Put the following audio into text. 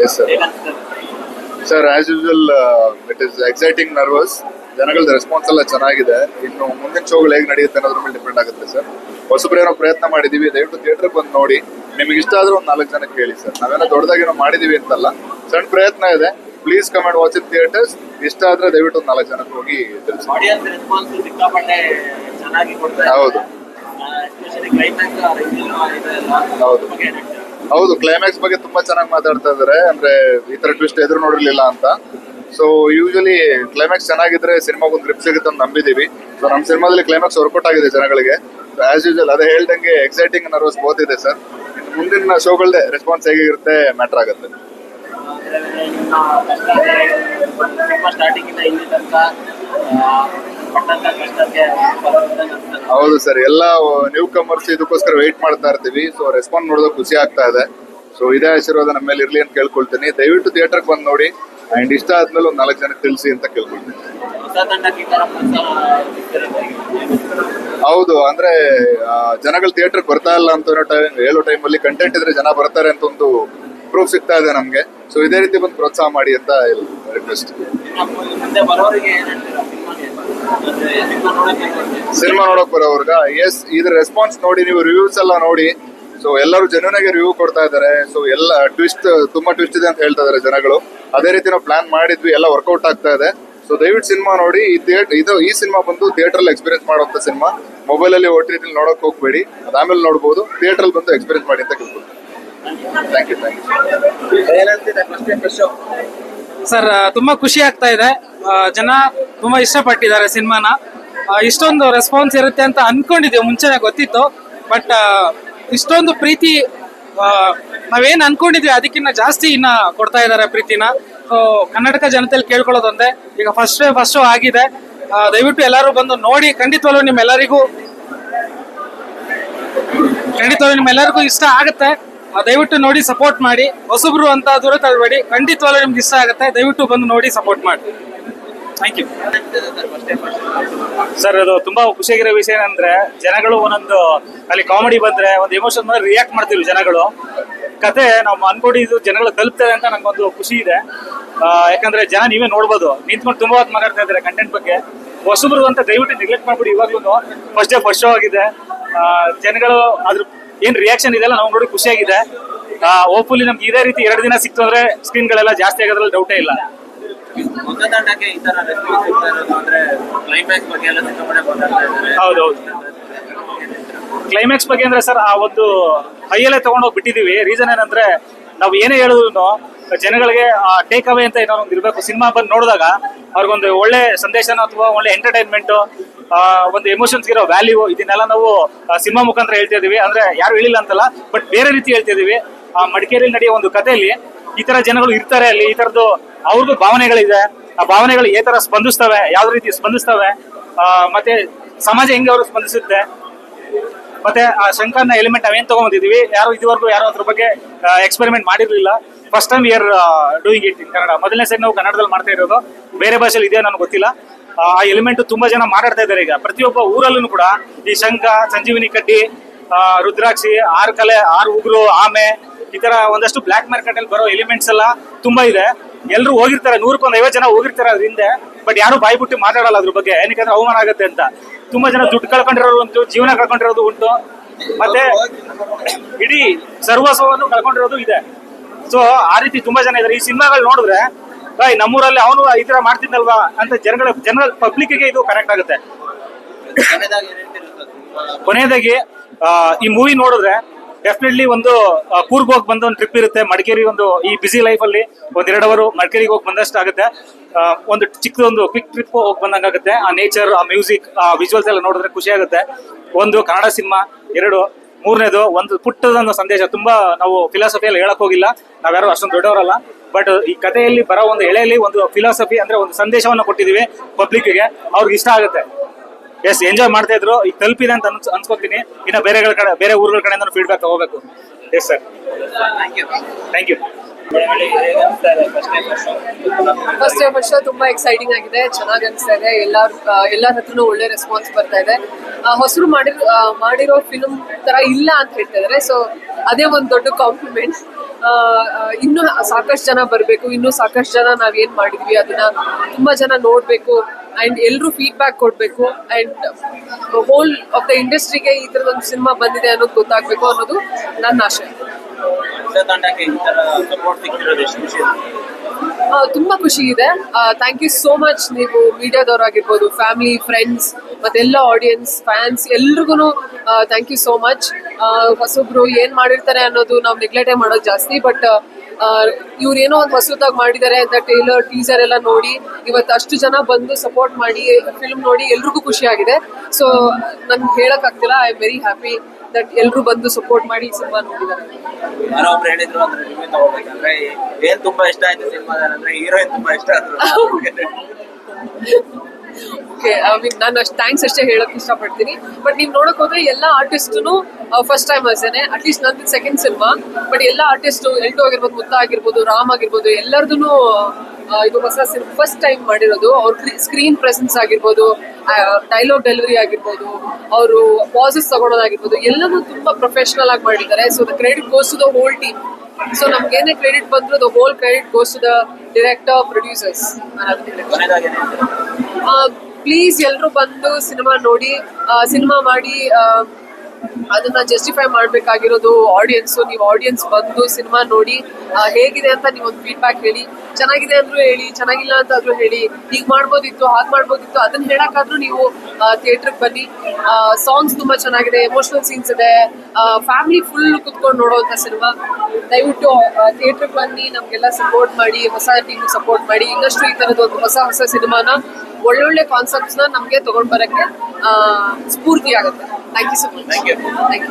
Yes, sir. Sir as usual it is exciting nervous ಜನಗಳ response ಎಲ್ಲ ಚೆನ್ನಾಗಿದೆ. ಇನ್ನು ಮುಂದಿನ ಶೋಗಳು ಹೇಗೆ ನಡೆಯುತ್ತೆ ಅನ್ನೋದ್ರ ಮೇಲೆ ಡಿಪೆಂಡ್ ಆಗುತ್ತೆ ಸರ್ ಹೊಸಬ್ರೇನೋ ಪ್ರಯತ್ನ ಮಾಡಿದೀವಿ. ದಯವಿಟ್ಟು ಥಿಯೇಟರ್ ಬಂದು ನೋಡಿ. ನಿಮಗೆ ಇಷ್ಟ ಆದ್ರೆ ಒಂದು ನಾಲ್ಕು ಜನಕ್ಕೆ ಹೇಳಿ ಸರ್ ನಾವೇನೋ ದೊಡ್ಡದಾಗೇನೋ ಮಾಡಿದೀವಿ ಅಂತಲ್ಲ. ಸಣ್ಣ ಪ್ರಯತ್ನ ಇದೆ. Please comment watch in theatres ಇಷ್ಟ ಆದ್ರೆ ದಯವಿಟ್ಟು ಒಂದು ನಾಲ್ಕು ಜನಕ್ಕೆ ಹೋಗಿ ತಿಳಿಸಿ. ಹೌದು. ಹೌದು. ಹೌದು ಕ್ಲೈಮ್ಯಾಕ್ಸ್ ಬಗ್ಗೆ ತುಂಬಾ ಚೆನ್ನಾಗಿ ಮಾತಾಡ್ತಾ ಇದಾರೆ. ಅಂದ್ರೆ ಈ ತರ ಟ್ವಿಸ್ಟ್ ಎದುರು ನೋಡಿರ್ಲಿಲ್ಲ ಅಂತ. ಸೊ ಯೂಶಲಿ ಕ್ಲೈಮ್ಯಾಕ್ಸ್ ಚೆನ್ನಾಗಿದ್ರೆ ಸಿನಿಮಾಗೆ ಒಂದು ಗ್ರಿಪ್ ಸಿಗುತ್ತೆ ಅಂತ ನಂಬಿದೀವಿ. ಸೊ ನಮ್ಮ ಸಿನಿಮಾದಲ್ಲಿ ಕ್ಲೈಮ್ಯಾಕ್ಸ್ ವರ್ಕೌಟ್ ಆಗಿದೆ ಜನಗಳಿಗೆ. ಆಸ್ ಯೂಶಲ್ ಅದೇ ಹೇಳ್ದಂಗೆ ಎಕ್ಸೈಟಿಂಗ್ ನರ್ವಸ್ ಬೋತ್ ಇದೆ ಸರ್. ಮುಂದಿನ ಶೋಗಳದೇ ರೆಸ್ಪಾನ್ಸ್ ಹೇಗಿರುತ್ತೆ ಮ್ಯಾಟರ್ ಆಗುತ್ತೆ. ಸ್ಟಾರ್ಟಿಂಗ್ ಹೌದು ಸರ್, ಎಲ್ಲ ನ್ಯೂ ಕಮರ್ಸ್ ಇದಕ್ಕೋಸ್ಕರ ವೆಯ್ಟ್ ಮಾಡ್ತಾ ಇರ್ತೀವಿ. ಸೊ ರೆಸ್ಪಾನ್ಸ್ ನೋಡಿದ್ರೆ ಖುಷಿ ಆಗ್ತಾ ಇದೆ. ಸೊ ಇದೇ ಆಶೀರ್ವಾದ ನಮ್ಮ ಮೇಲೆ ಇರ್ಲಿ ಅಂತ ಕೇಳ್ಕೊಳ್ತೀನಿ. ದಯವಿಟ್ಟು ಥಿಯೇಟರ್ಗೆ ಬಂದು ನೋಡಿ. ಅಂಡ್ ಇಷ್ಟ ಆದ್ಮೇಲೆ ಒಂದು ನಾಲ್ಕು ಜನಕ್ಕೆ ತಿಳಿಸಿ ಅಂತ ಕೇಳ್ಕೊಳ್ತೀನಿ? ಹೌದು, ಅಂದ್ರೆ ಜನಗಳು ಥಿಯೇಟರ್ ಬರ್ತಾ ಇಲ್ಲ ಅಂತ ಟೈಮ್ ಹೇಳೋ ಟೈಮಲ್ಲಿ ಕಂಟೆಂಟ್ ಇದ್ರೆ ಜನ ಬರ್ತಾರೆ ಅಂತ ಒಂದು ಪ್ರೂಫ್ ಸಿಗ್ತಾ ಇದೆ ನಮ್ಗೆ. ಸೊ ಇದೇ ರೀತಿ ಬಂದು ಪ್ರೋತ್ಸಾಹ ಮಾಡಿ ಅಂತ ರಿಕ್ವೆಸ್ಟ್ ಸಿನಿಮಾ ನೋಡೋಕೆ ಬರೋ ಹೇಳ್ತೀರಾ? ಸಿನಿಮಾ ನೋಡಕ್ ಬರೋರ್ಗ ಎಸ್ ಇದ್ರ ರೆಸ್ಪಾನ್ಸ್ ನೋಡಿ ನೀವು ರಿವ್ಯೂಸ್ ಎಲ್ಲ ನೋಡಿ. ಸೊ ಎಲ್ಲರೂ ಜೆನ್ಯೂನ್ ಆಗಿ ರಿವ್ಯೂ ಕೊಡ್ತಾ ಇದ್ದಾರೆ. ಸೊ ಎಲ್ಲ ಟ್ವಿಸ್ಟ್ ತುಂಬಾ ಟ್ವಿಸ್ಟ್ ಇದೆ ಅಂತ ಹೇಳ್ತಾ ಇದಾರೆ ಜನಗಳು. ಅದೇ ರೀತಿ ನಾವು ಪ್ಲಾನ್ ಮಾಡಿದ್ವಿ ಎಲ್ಲ ವರ್ಕೌಟ್ ಆಗ್ತಾ ಇದೆ. ಸೊ ದಯವಿಟ್ಟು ಸಿನಿಮಾ ನೋಡಿ. ಈ ಥಿಯೇಟರ್ ಇದು ಈ ಸಿನಿಮಾ ಬಂದು ಥಿಯೇಟರ್ ಅಲ್ಲಿ ಎಕ್ಸ್ಪೀರಿಯನ್ಸ್ ಮಾಡುವಂತ ಸಿನಿಮಾ. ಮೊಬೈಲ್ ಅಲ್ಲಿ ಓ ಟಿ ನೋಡಕ್ ಹೋಗ್ಬೇಡಿ. ಅದಾದ್ಮೇಲೆ ನೋಡಬಹುದು ಥಿಯೇಟರ್ ಅಲ್ಲಿ ಬಂದು ಎಕ್ಸ್ಪೀರಿಯನ್ಸ್ ಮಾಡಿ ಅಂತ ಕೇಳ್ಬೋದು ಥ್ಯಾಂಕ್ ಯು ಥ್ಯಾಂಕ್ ಸರ್ ತುಂಬಾ ಖುಷಿ ಆಗ್ತಾ ಇದೆ. ಜನ ತುಂಬಾ ಇಷ್ಟಪಟ್ಟಿದ್ದಾರೆ ಸಿನಿಮಾನ. ಇಷ್ಟೊಂದು ರೆಸ್ಪಾನ್ಸ್ ಇರುತ್ತೆ ಅಂತ ಅನ್ಕೊಂಡಿದ್ದೆ ಮುಂಚೆನೆ ಗೊತ್ತಿತ್ತು. ಬಟ್ ಇಷ್ಟೊಂದು ಪ್ರೀತಿ ನಾವೇನು ಅನ್ಕೊಂಡಿದ್ವಿ ಅದಕ್ಕಿಂತ ಜಾಸ್ತಿ ಇನ್ನ ಕೊಡ್ತಾ ಇದ್ದಾರೆ ಪ್ರೀತಿನ. ಸೊ ಕನ್ನಡಕ ಜನತೆಯಲ್ಲಿ ಕೇಳ್ಕೊಳ್ಳೋದೊಂದೇ. ಈಗ ಫಸ್ಟ್ ಫಸ್ಟ್ ಆಗಿದೆ. ದಯವಿಟ್ಟು ಎಲ್ಲರೂ ಬಂದು ನೋಡಿ. ಖಂಡಿತವಾಗ್ಲೂ ನಿಮ್ಮೆಲ್ಲರಿಗೂ ಖಂಡಿತವಾಗ್ಲೂ ನಿಮ್ಮೆಲ್ಲರಿಗೂ ಇಷ್ಟ ಆಗುತ್ತೆ. ದಯವಿಟ್ಟು ನೋಡಿ ಸಪೋರ್ಟ್ ಮಾಡಿ. ಹೊಸಬ್ರು ಅಂತ ದೂರ ತಳ್ಬೇಡಿ. ಖಂಡಿತವಾಗ್ಲೂ ನಿಮ್ಗೆ ಇಷ್ಟ ಆಗುತ್ತೆ. ದಯವಿಟ್ಟು ಬಂದು ನೋಡಿ ಸಪೋರ್ಟ್ ಮಾಡಿ. ಥ್ಯಾಂಕ್ ಯು ಸರ್ ಅದು ತುಂಬಾ ಖುಷಿಯಾಗಿರೋ ವಿಷಯ ಏನಂದ್ರೆ, ಜನಗಳು ಒಂದೊಂದು ಅಲ್ಲಿ ಕಾಮಿಡಿ ಬಂದ್ರೆ ಒಂದು ಎಮೋಷನ್ ಬಂದ್ರೆ ರಿಯಾಕ್ಟ್ ಮಾಡ್ತೀವಿ ಜನಗಳು. ಕತೆ ನಾವು ಅನ್ಕೊಂಡಿದ್ದು ಜನಗಳು ತಲುಪ್ತದೆ ಅಂತ ನಂಗೊಂದು ಖುಷಿ ಇದೆ. ಯಾಕಂದ್ರೆ ಜನ ನೀವೇ ನೋಡ್ಬೋದು. ನಿಂತ್ಕೊಂಡು ತುಂಬಾ ಹೊತ್ತು ಮಾತಾಡ್ತಾ ಇದ್ದಾರೆ ಕಂಟೆಂಟ್ ಬಗ್ಗೆ. ಹೊಸಬ್ರು ಅಂತ ದಯವಿಟ್ಟು ನೆಗ್ಲೆಕ್ಟ್ ಮಾಡ್ಬಿಡಿ ಇವಾಗ್ಲೂ ಫಸ್ಟ್ ಡೇ ಫಸ್ಟ್ ಶೋ ಆಗಿದೆ. ಜನಗಳು ಅದ್ರ ಏನ್ ರಿಯಾಕ್ಷನ್ ಇದೆಲ್ಲ ನಾವು ನೋಡಿ ಖುಷಿಯಾಗಿದೆ. ಹೋಪ್ಫುಲಿ ನಮ್ಗೆ ಇದೇ ರೀತಿ ಎರಡು ದಿನ ಸಿಕ್ತು ಅಂದ್ರೆ ಸ್ಕ್ರೀನ್ಗಳೆಲ್ಲ ಜಾಸ್ತಿ ಆಗೋದ್ರಲ್ಲಿ ಡೌಟೇ ಇಲ್ಲ. ಹೌದೌದು. ಕ್ಲೈಮ್ಯಾಕ್ಸ್ ಬಗ್ಗೆ ಅಂದ್ರೆ ಸರ್, ಆ ಒಂದು ಕೈಯಲ್ಲೇ ತಗೊಂಡೋಗಿ ಬಿಟ್ಟಿದೀವಿ. ರೀಸನ್ ಏನಂದ್ರೆ, ನಾವು ಏನೇ ಹೇಳಿದ್ರು ಜನಗಳಿಗೆ, ಆ ಟೇಕ್ ಅವೇ ಅಂತ ಏನೋ ಒಂದು ಇರಬೇಕು. ಸಿನಿಮಾ ಬಂದು ನೋಡಿದಾಗ ಅವ್ರಿಗೊಂದು ಒಳ್ಳೆ ಸಂದೇಶನ ಅಥವಾ ಒಳ್ಳೆ ಎಂಟರ್ಟೈನ್ಮೆಂಟ್ ಒಂದು ಎಮೋಷನ್ಸ್ ಇರೋ ವ್ಯಾಲ್ಯೂ ಇದನ್ನೆಲ್ಲ ನಾವು ಸಿನಿಮಾ ಮುಖಾಂತರ ಹೇಳ್ತಾ ಇದೀವಿ. ಅಂದ್ರೆ ಯಾರು ಹೇಳಿಲ್ಲ ಅಂತಲ್ಲ ಬಟ್ ಬೇರೆ ರೀತಿ ಹೇಳ್ತಾ ಇದೀವಿ. ಆ ಮಡಿಕೇರಿಯಲ್ಲಿ ನಡೆಯೋ ಒಂದು ಕಥೆಯಲ್ಲಿ ಈ ತರ ಜನಗಳು ಇರ್ತಾರೆ ಅಲ್ಲಿ, ಈ ತರದ್ದು ಅವ್ರದ್ದು ಭಾವನೆಗಳಿದೆ. ಆ ಭಾವನೆಗಳು ಏತರ ತರ ಸ್ಪಂದಿಸ್ತವೆ ಯಾವ ರೀತಿ ಸ್ಪಂದಿಸ್ತವೆ ಮತ್ತೆ ಸಮಾಜ ಹೆಂಗೆ ಅವರು ಸ್ಪಂದಿಸುತ್ತೆ? ಮತ್ತೆ ಆ ಶಂಕರ್ನ ಎಲಿಮೆಂಟ್ ನಾವೇನ್ ತಗೊಂಡ್ಬಂದಿದೀವಿ ಯಾರು ಇದುವರೆಗೂ ಯಾರು ಅದ್ರ ಬಗ್ಗೆ experiment ಮಾಡಿರ್ಲಿಲ್ಲ. First time year doing it in Kannada ಮೊದಲನೇ ಸರಿ ನಾವು ಕನ್ನಡದಲ್ಲಿ ಮಾಡ್ತಾ ಇರೋದು. ಬೇರೆ ಭಾಷೆಲಿ ಇದೆ ನನಗೆ ಗೊತ್ತಿಲ್ಲ. ಆ ಎಲಿಮೆಂಟ್ ತುಂಬಾ ಜನ ಮಾತಾಡ್ತಾ ಇದ್ದಾರೆ ಈಗ. ಪ್ರತಿಯೊಬ್ಬ ಊರಲ್ಲೂ ಕೂಡ ಈ ಶಂಖ ಸಂಜೀವಿನಿ ಕಡ್ಡಿ ರುದ್ರಾಕ್ಷಿ, ಆರು ಕಲೆ, ಆರು ಉಗುರು, ಆಮೆ ಈ ತರ ಒಂದಷ್ಟು ಬ್ಲಾಕ್ ಮಾರ್ಕೆಟ್ ಅಲ್ಲಿ ಬರೋ ಎಲಿಮೆಂಟ್ಸ್ ಎಲ್ಲ ತುಂಬಾ ಇದೆ. ಎಲ್ಲರೂ ಹೋಗಿರ್ತಾರೆ ನೂರಕ್ಕೊಂದು ಐವತ್ತು ಜನ ಹೋಗಿರ್ತಾರೆ ಅದ್ರ ಹಿಂದೆ ಬಟ್ ಯಾರು ಬಾಯಿ ಬಿಟ್ಟು ಮಾತಾಡಲ್ಲ ಅದ್ರ ಬಗ್ಗೆ ಏನಕ್ಕೆ ಅವಮಾನ ಆಗುತ್ತೆ ಅಂತ. ತುಂಬಾ ಜನ ದುಡ್ಡು ಕಳ್ಕೊಂಡಿರೋರು ಉಂಟು ಜೀವನ ಕಳ್ಕೊಂಡಿರೋದು ಉಂಟು. ಮತ್ತೆ ಇಡೀ ಸರ್ವಸ್ವವನ್ನು ಕಳ್ಕೊಂಡಿರೋದು ಇದೆ. ಸೊ ಆ ರೀತಿ ತುಂಬಾ ಜನ ಇದಾರೆ. ಈ ಸಿನಿಮಾಗಳು ನೋಡಿದ್ರೆ ಬಾಯ್ ನಮ್ಮೂರಲ್ಲಿ ಅವನು ಈ ತರ ಮಾಡ್ತಿದ್ದಲ್ವಾ? ಅಂತ ಜನಗಳ ಜನರಲ್ ಪಬ್ಲಿಕ್ಗೆ ಇದು ಕನೆಕ್ಟ್ ಆಗುತ್ತೆ. ಕೊನೆಯದಾಗಿ ಈ ಮೂವಿ ನೋಡಿದ್ರೆ ಡೆಫಿನೆಟ್ಲಿ ಒಂದು ಕೂರ್ಗ್ ಹೋಗಿ ಬಂದ ಒಂದು ಟ್ರಿಪ್ ಇರುತ್ತೆ. ಮಡಿಕೇರಿ ಒಂದು, ಈ ಬಿಸಿ ಲೈಫ್ ಅಲ್ಲಿ ಒಂದ್ ಎರಡು ಅವರು ಮಡಿಕೇರಿಗೆ ಹೋಗಿ ಬಂದಷ್ಟು ಆಗುತ್ತೆ. ಒಂದು ಚಿಕ್ಕದೊಂದು ಕ್ವಿಕ್ ಟ್ರಿಪ್ ಹೋಗಿ ಬಂದಂಗಾಗುತ್ತೆ ಆ ನೇಚರ್ ಆ ಮ್ಯೂಸಿಕ್ ಆ ವಿಜುವಲ್ಸ್ ಎಲ್ಲ ನೋಡಿದ್ರೆ ಖುಷಿ ಆಗುತ್ತೆ. ಒಂದು ಕನ್ನಡ ಸಿನಿಮಾ ಎರಡು, ಮೂರನೇದು, ಒಂದು ಪುಟ್ಟದೊಂದು ಸಂದೇಶ. ತುಂಬಾ ನಾವು ಫಿಲಾಸಫಿಯಲ್ಲಿ ಹೇಳಕ್ ಹೋಗಿಲ್ಲ. ನಾವ್ಯಾರು ಅಷ್ಟೊಂದು ದೊಡ್ಡವರಲ್ಲ. ಬಟ್ ಈ ಕಥೆಯಲ್ಲಿ ಬರೋ ಒಂದು ಎಳೆಯಲ್ಲಿ ಒಂದು ಫಿಲಾಸಫಿ ಅಂದ್ರೆ ಒಂದು ಸಂದೇಶವನ್ನು ಕೊಟ್ಟಿದೀವಿ ಪಬ್ಲಿಕ್ಗೆ ಅವ್ರಿಗೆ ಇಷ್ಟ ಆಗುತ್ತೆ. ಎಸ್ ಎಂಜಾಯ್ ಮಾಡ್ತಾ ಇದ್ರು. ಈಗ ತಲುಪಿದೆ ಅಂತ ಅನ್ಸ್ ಅನ್ಸ್ಕೊತೀನಿ. ಇನ್ನ ಬೇರೆ ಕಡೆ ಬೇರೆ ಊರುಗಳ ಕಡೆಯಿಂದ ಫೀಡ್ಬ್ಯಾಕ್ ತಗೋಬೇಕು. Yes sir thank you first ವರ್ಷ ತುಂಬಾ ಎಕ್ಸೈಟಿಂಗ್ ಆಗಿದೆ. ಚೆನ್ನಾಗಿ ಅನಿಸ್ತಾ ಇದೆ. ಎಲ್ಲಾರ್ ಎಲ್ಲರ ಹತ್ರನೂ ಒಳ್ಳೆ ರೆಸ್ಪಾನ್ಸ್ ಬರ್ತಾ ಇದೆ. ಹೊಸರು ಮಾಡಿರೋ ಮಾಡಿರೋ ಫಿಲ್ಮ್ ತರ ಇಲ್ಲ ಅಂತ ಹೇಳ್ತಾ ಇದಾರೆ. ಸೊ ಅದೇ ಒಂದು ದೊಡ್ಡ ಕಾಂಪ್ಲಿಮೆಂಟ್ ಇನ್ನೂ ಸಾಕಷ್ಟು ಜನ ಬರಬೇಕು. ಇನ್ನೂ ಸಾಕಷ್ಟು ಜನ ನಾವೇನು ಮಾಡಿದ್ವಿ ಅದನ್ನ ತುಂಬಾ ಜನ ನೋಡ್ಬೇಕು. ಅಂಡ್ ಎಲ್ಲರೂ ಫೀಡ್ಬ್ಯಾಕ್ ಕೊಡಬೇಕು. ಅಂಡ್ ಹೋಲ್ ಆಫ್ ದ ಇಂಡಸ್ಟ್ರಿಗೆ ಈ ತರದೊಂದು ಸಿನಿಮಾ ಬಂದಿದೆ ಅನ್ನೋದು ಗೊತ್ತಾಗಬೇಕು ಅನ್ನೋದು ನನ್ನ ಆಶೆ ತುಂಬಾ ಖುಷಿ ಇದೆ. ಥ್ಯಾಂಕ್ ಯು ಸೋ ಮಚ್ ನೀವು ಮೀಡಿಯಾದವರಾಗಿರ್ಬೋದು ಫ್ಯಾಮಿಲಿ ಫ್ರೆಂಡ್ಸ್ ಮತ್ತೆಲ್ಲ ಆಡಿಯನ್ಸ್ ಫ್ಯಾನ್ಸ್ ಎಲ್ರಿಗೂ ಥ್ಯಾಂಕ್ ಯು ಸೋ ಮಚ್ ಹೊಸೊಬ್ರು ಏನ್ ಮಾಡಿರ್ತಾರೆ ಅನ್ನೋದು ನಾವು ನೆಗ್ಲೆಕ್ಟೇ ಮಾಡೋದು ಜಾಸ್ತಿ ಬಟ್ ಇವ್ರು ಏನೋ ಒಂದು ಹೊಸದಾಗಿ ಮಾಡಿದ್ದಾರೆ ಅಂತ ಟೇಲರ್ ಟೀಸರ್ ಎಲ್ಲ ನೋಡಿ ಇವತ್ತು ಅಷ್ಟು ಜನ ಬಂದು ಸಪೋರ್ಟ್ ಮಾಡಿ ಫಿಲ್ಮ್ ನೋಡಿ ಎಲ್ರಿಗೂ ಖುಷಿ ಆಗಿದೆ. ಸೊ ನನ್ಗೆ ಹೇಳಕ್ ಆಗ್ತಿಲ್ಲ. I am very happy that ಎಲ್ರು ಬಂದು ಸಪೋರ್ಟ್ ಮಾಡಿ ಸಿನಿಮಾ ನೋಡಿದ್ದಾರೆ ಯಾರೋ ಒಬ್ರು ಹೇಳಿದ್ರು ಅಂದ್ರೆ ರಿವ್ಯೂ ತಗೋಬೇಕಂದ್ರೆ ಏನ್ ತುಂಬಾ ಇಷ್ಟ ಆಯ್ತು ಸಿನಿಮಾದಲ್ಲಿ ಅಂದ್ರೆ ಹೀರೋಯಿನ್ ತುಂಬಾ ಇಷ್ಟ ಆದ್ರು. ಓಕೆ ಐ ಮೀನ್ ನಾನು ಅಷ್ಟು ಥ್ಯಾಂಕ್ಸ್ ಅಷ್ಟೇ ಹೇಳೋಕೆ ಇಷ್ಟಪಡ್ತೀನಿ. ಬಟ್ ನೀವು ನೋಡಕ್ ಹೋದ್ರೆ ಎಲ್ಲ ಆರ್ಟಿಸ್ಟ್ನು ಫಸ್ಟ್ ಟೈಮ್ ಅಷ್ಟೇ ಅಟ್ಲೀಸ್ಟ್ ನಂದು ಸೆಕೆಂಡ್ ಸಿನಿಮಾ ಬಟ್ ಎಲ್ಲ ಆರ್ಟಿಸ್ಟ್ ಎಲ್ಟು ಆಗಿರ್ಬೋದು ಮುತ್ತ ಆಗಿರ್ಬೋದು ರಾಮ್ ಆಗಿರ್ಬೋದು ಎಲ್ಲರದೂ ಇದು ಹೊಸ ಸಿನಿಮಾ ಫಸ್ಟ್ ಟೈಮ್ ಮಾಡಿರೋದು. ಅವ್ರ ಸ್ಕ್ರೀನ್ ಪ್ರೆಸೆನ್ಸ್ ಆಗಿರ್ಬೋದು ಡೈಲಾಗ್ ಡೆಲಿವರಿ ಆಗಿರ್ಬೋದು ಅವರು ಪಾಸಸ್ ತಗೊಳೋದಾಗಿರ್ಬೋದು ಎಲ್ಲನೂ ತುಂಬಾ ಪ್ರೊಫೆಷನಲ್ ಆಗಿ ಮಾಡಿದ್ದಾರೆ. So the credit goes to the whole team so ನಮ್ಗೆ ಏನೇ ಕ್ರೆಡಿಟ್ ಬಂದ್ರು the whole credit goes to the director producers please ಎಲ್ಲರೂ ಬಂದು ಸಿನಿಮಾ ನೋಡಿ ಸಿನಿಮಾ ಮಾಡಿ ಅದನ್ನ ಜಸ್ಟಿಫೈ ಮಾಡ್ಬೇಕಾಗಿರೋದು ಆಡಿಯನ್ಸ್ ನೀವು ಆಡಿಯನ್ಸ್ ಬಂದು ಸಿನಿಮಾ ನೋಡಿ ಹೇಗಿದೆ ಅಂತ ನೀವು ಒಂದು ಫೀಡ್ಬ್ಯಾಕ್ ಹೇಳಿ. ಚೆನ್ನಾಗಿದೆ ಅಂದ್ರೂ ಹೇಳಿ, ಚೆನ್ನಾಗಿಲ್ಲ ಅಂತ ಆದ್ರೂ ಹೇಳಿ. ಹೀಗ್ ಮಾಡ್ಬೋದಿತ್ತು, ಹಾಗೆ ಮಾಡ್ಬೋದಿತ್ತು, ಅದನ್ನ ಹೇಳಕ್ಕಾದ್ರೂ ನೀವು ಥಿಯೇಟ್ರಿಗೆ ಬನ್ನಿ. ಸಾಂಗ್ಸ್ ತುಂಬಾ ಚೆನ್ನಾಗಿದೆ ಎಮೋಷನಲ್ ಸೀನ್ಸ್ ಇದೆ. ಫ್ಯಾಮಿಲಿ ಫುಲ್ ಕುತ್ಕೊಂಡು ನೋಡುವಂತ ಸಿನಿಮಾ ದಯವಿಟ್ಟು ಥಿಯೇಟರ್ ಬನ್ನಿ, ನಮ್ಗೆಲ್ಲ ಸಪೋರ್ಟ್ ಮಾಡಿ, ಹೊಸ ಟೀಮ್ ಸಪೋರ್ಟ್ ಮಾಡಿ. ಇನ್ನಷ್ಟು ಈ ತರದ ಒಂದು ಹೊಸ ಹೊಸ ಸಿನಿಮಾನ ಒಳ್ಳೊಳ್ಳೆ ಕಾನ್ಸೆಪ್ಟ್ಸ್ನ ನಮಗೆ ತಗೊಂಡ್ ಬರಕ್ಕೆ ಆ, ಸ್ಫೂರ್ತಿ ಆಗುತ್ತೆ thank you so much. Thank you